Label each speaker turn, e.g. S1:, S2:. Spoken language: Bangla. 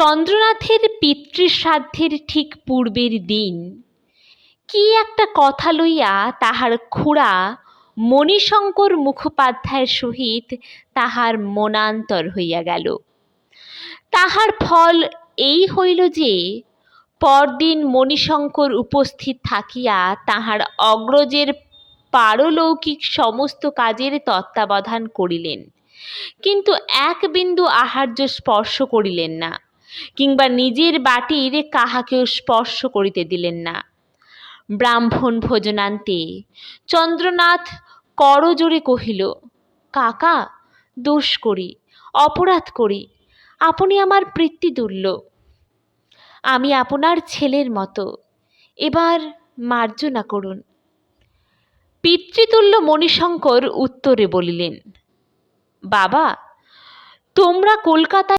S1: চন্দ্রনাথের পিতৃশ্রাদ্ধের ঠিক পূর্বের দিন। কি একটা কথা লইয়া তাহার খুড়া মণিশঙ্কর মুখোপাধ্যায়ের সহিত তাহার মনান্তর হইয়া গেল। তাহার ফল এই হইল যে, পরদিন মণিশঙ্কর উপস্থিত থাকিয়া তাহার অগ্রজের পারলৌকিক সমস্ত কাজের তত্ত্বাবধান করিলেন। কিন্তু এক বিন্দু আহার্য স্পর্শ করিলেন না। কিংবা নিজের বাটির কাহাকেও স্পর্শ করিতে দিলেন না। ব্রাহ্মণ ভোজনান্তে চন্দ্রনাথ করজোরে কহিল, কাকা, দোষ করি, অপরাধ করি, আপনি আমার পিতৃতুল্য আমি আপনার ছেলের মতো, এবার মার্জনা করুন। পিতৃতুল্য মণিশঙ্কর উত্তরে বলিলেন, বাবা, তোমরা কলকাতায়